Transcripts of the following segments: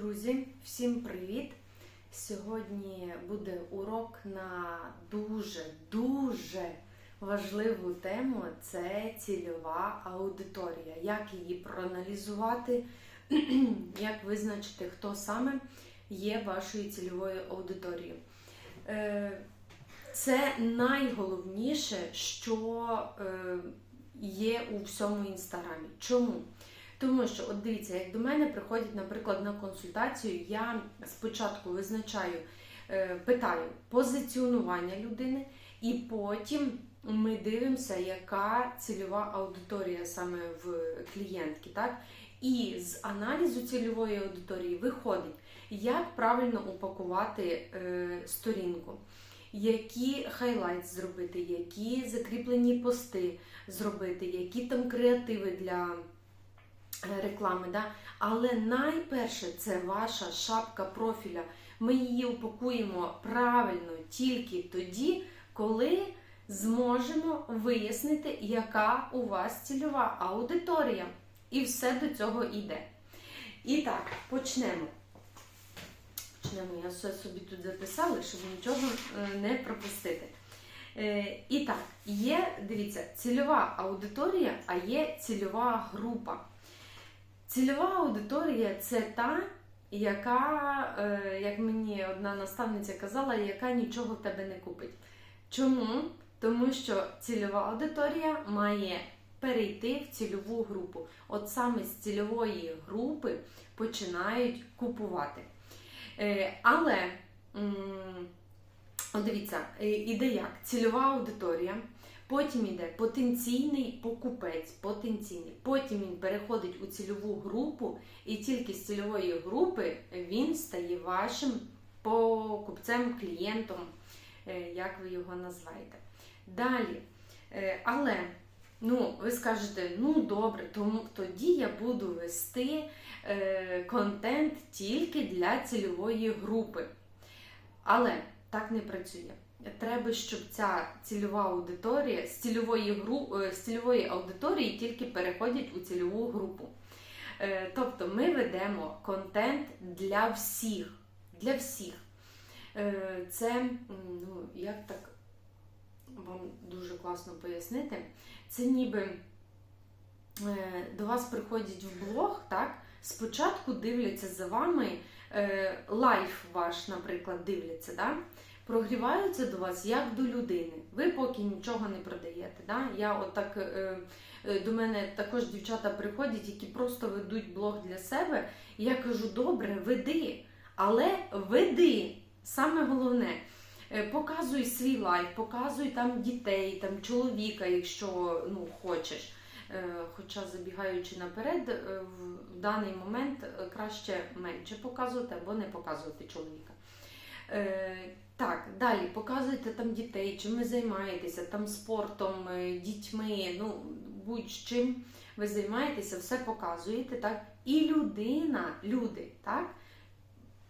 Друзі, всім привіт! Сьогодні буде урок на дуже-дуже важливу тему це цільова аудиторія. Як її проаналізувати, як визначити, хто саме є вашою цільовою аудиторією. Е, Це найголовніше, що е, є у всьому інстаграмі. Чому? Тому що, от дивіться, як до мене приходять, наприклад, на консультацію, я спочатку визначаю, е, питаю позиціонування людини, і потім ми дивимося, яка цільова аудиторія саме в клієнтки. Так? І з аналізу цільової аудиторії виходить, як правильно упакувати е, сторінку. Які хайлайт зробити, які закріплені пости зробити, які там креативи для реклами. Да? Але найперше це ваша шапка профіля. Ми її упакуємо правильно тільки тоді, коли зможемо вияснити, яка у вас цільова аудиторія. І все до цього йде. І так, почнемо. Почнемо. Я все собі тут записала, щоб нічого е, не пропустити. Е, І так, є, дивіться, цільова аудиторія, а є цільова група. Цільова аудиторія це та, яка, е, як мені одна наставниця казала, яка нічого в тебе не купить. Чому? Тому що цільова аудиторія має перейти в цільову групу. От саме з цільової групи починають купувати. Е, Але дивіться, іде як? Цільова аудиторія. Потім йде потенційний покупець, потенційний. Потім він переходить у цільову групу, і тільки з цільової групи він стає вашим покупцем, клієнтом, е, як ви його називаєте. Далі. Е, Але, ну, ви скажете, ну добре, тому тоді я буду вести е, контент тільки для цільової групи. Але так не працює. Треба, щоб ця цільова аудиторія з цільової гру, е, з цільової аудиторії тільки переходять у цільову групу. Е, Тобто ми ведемо контент для всіх. Для всіх. Е, Це, ну, як так вам дуже класно пояснити, це ніби до вас приходять в блог, так? Спочатку дивляться за вами лайф ваш, наприклад, дивляться, да? Прогріваються до вас як до людини. Ви поки нічого не продаєте. Да? Я от е, е, до мене також дівчата приходять, які просто ведуть блог для себе. І я кажу, добре, веди, але веди. Саме головне. Е, Показуй свій лайф, показуй там дітей, там чоловіка, якщо ну, хочеш. Хоча забігаючи наперед, в даний момент краще менше показувати або не показувати чоловіка. Е, Так, далі показуйте там дітей, чим ви займаєтеся, там спортом, е, дітьми, ну будь-чим ви займаєтеся, все показуєте, так? І людина, люди, так?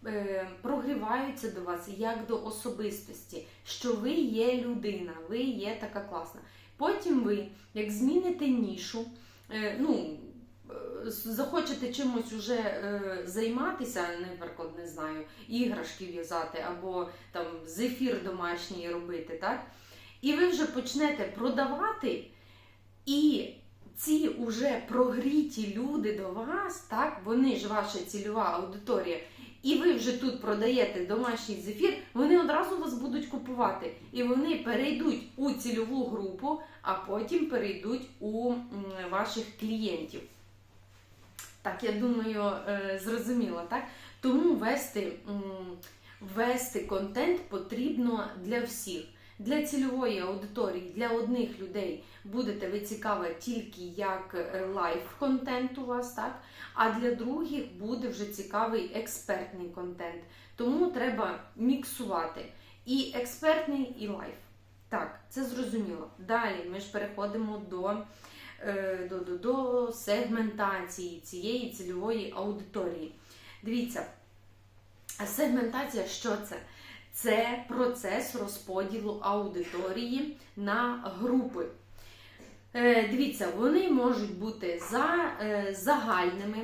е, Прогріваються до вас як до особистості, що ви є людина, ви є така класна. Потім ви, як зміните нішу, ну, захочете чимось уже е, займатися, наприклад, не знаю, іграшки в'язати або там зефір домашній робити, так? І ви вже почнете продавати, і ці уже прогріті люди до вас, так, вони ж ваша цільова аудиторія, і ви вже тут продаєте домашній зефір, вони одразу вас будуть купувати. І вони перейдуть у цільову групу, а потім перейдуть у ваших клієнтів. Так, я думаю, е, зрозуміло, так? Тому вести, вести контент потрібно для всіх. Для цільової аудиторії, для одних людей будете ви цікава тільки як е, лайф-контент у вас, так? А для других буде вже цікавий експертний контент. Тому треба міксувати і експертний, і лайф. Так, це зрозуміло. Далі ми ж переходимо до, до, до, до сегментації цієї цільової аудиторії. Дивіться, сегментація що це? Це процес розподілу аудиторії на групи. Е, Дивіться, вони можуть бути за, е, загальними.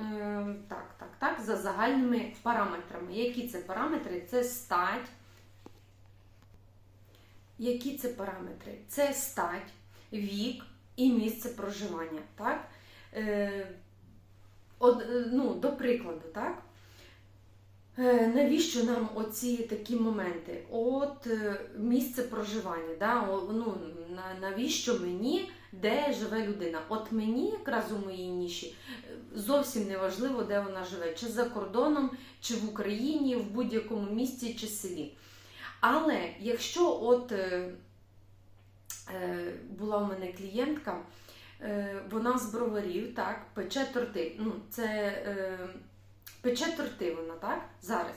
Е, Так, так, так, за загальними параметрами. Які це параметри? Це стать. Які це параметри? Це стать, вік і місце проживання. Так? Е, от, е, ну, До прикладу, так? Е, Навіщо нам оці такі моменти? От е, місце проживання, да? о, ну, на- навіщо мені, де живе людина? От мені якраз у моїй ніші е, зовсім не важливо, де вона живе, чи за кордоном, чи в Україні, в будь-якому місті чи селі. Але якщо от е, була у мене клієнтка, е, вона з броварів, так, пече торти. Ну, це е, пече торти вона, так? Зараз.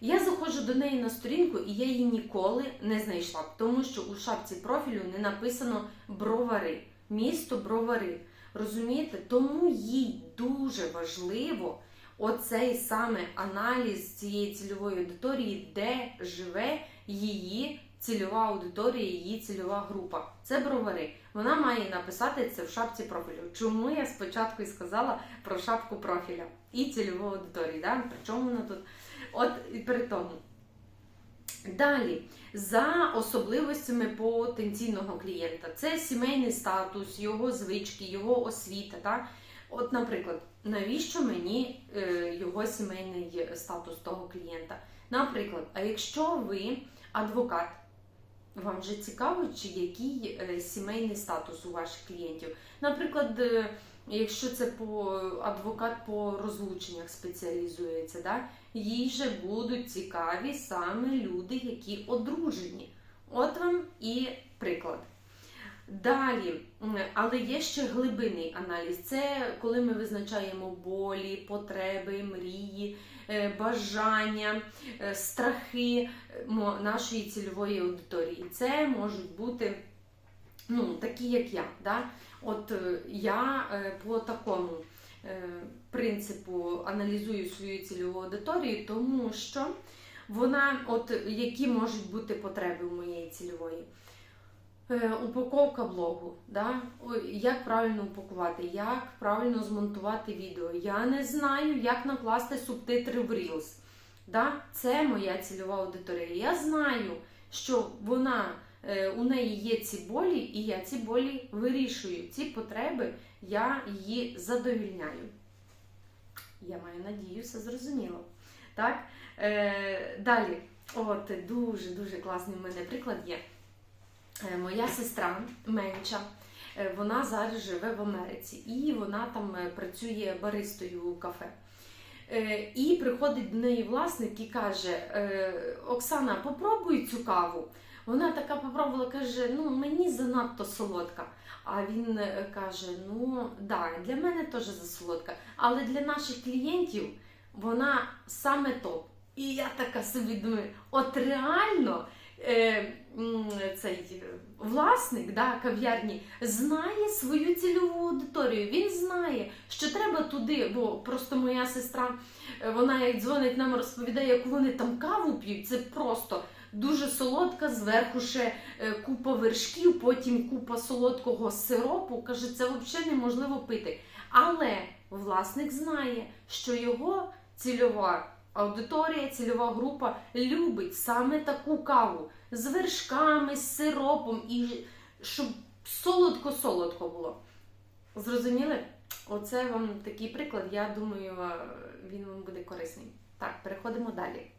Я заходжу до неї на сторінку, і я її ніколи не знайшла, тому що у шапці профілю не написано бровари, місто бровари. Розумієте? Тому їй дуже важливо оцей саме аналіз цієї цільової аудиторії, де живе її цільова аудиторія, її цільова група. Це бровари. Вона має написати це в шапці профілю. Чому я спочатку і сказала про шапку профіля і цільову аудиторію? Да? Причому вона тут? От і при тому. Далі, за особливостями потенційного клієнта, це сімейний статус, його звички, його освіта. Так? От, наприклад, навіщо мені е, його сімейний статус того клієнта? Наприклад, а якщо ви адвокат, вам же цікаво, чи який е, сімейний статус у ваших клієнтів? Наприклад, е, якщо це по адвокат по розлученнях спеціалізується, да? їй же будуть цікаві саме люди, які одружені. От вам і приклад. Далі, але є ще глибинний аналіз. Це коли ми визначаємо болі, потреби, мрії, бажання, е, страхи е, нашої цільової аудиторії. Це можуть бути ну, такі, як я. Да? От е, я е, по такому е, принципу аналізую свою цільову аудиторію, тому що вона, от які можуть бути потреби у моєї цільової. Е, Упаковка блогу, да? Як правильно упакувати, як правильно змонтувати відео. Я не знаю, як накласти субтитри в Reels. Да? Це моя цільова аудиторія. Я знаю, що вона, е, у неї є ці болі, і я ці болі вирішую. Ці потреби я її задовільняю. Я маю надію, все зрозуміло. Так? Е, далі, от дуже-дуже класний в мене приклад є. Е, Моя сестра менша, е, вона зараз живе в Америці і вона там е, працює баристою у кафе. І приходить до неї власник і каже: Оксана, попробуй цю каву. Вона така попробувала, каже: ну мені занадто солодка. А він каже: Ну, да, для мене теж засолодка, але для наших клієнтів вона саме топ. І я така собі думаю, от реально цей е, власник да, кав'ярні знає свою цільову аудиторію. Він знає, що треба туди, бо просто моя сестра, е, вона як дзвонить нам, розповідає, яку вони там каву п'ють. Це просто дуже солодка, зверху ще е, купа вершків, потім купа солодкого сиропу. Каже, це взагалі неможливо пити. Але власник знає, що його цільова аудиторія, цільова група любить саме таку каву з вершками, з сиропом і щоб солодко-солодко було. Зрозуміли? Оце вам такий приклад. Я думаю, е, він вам буде корисний. Так, переходимо далі.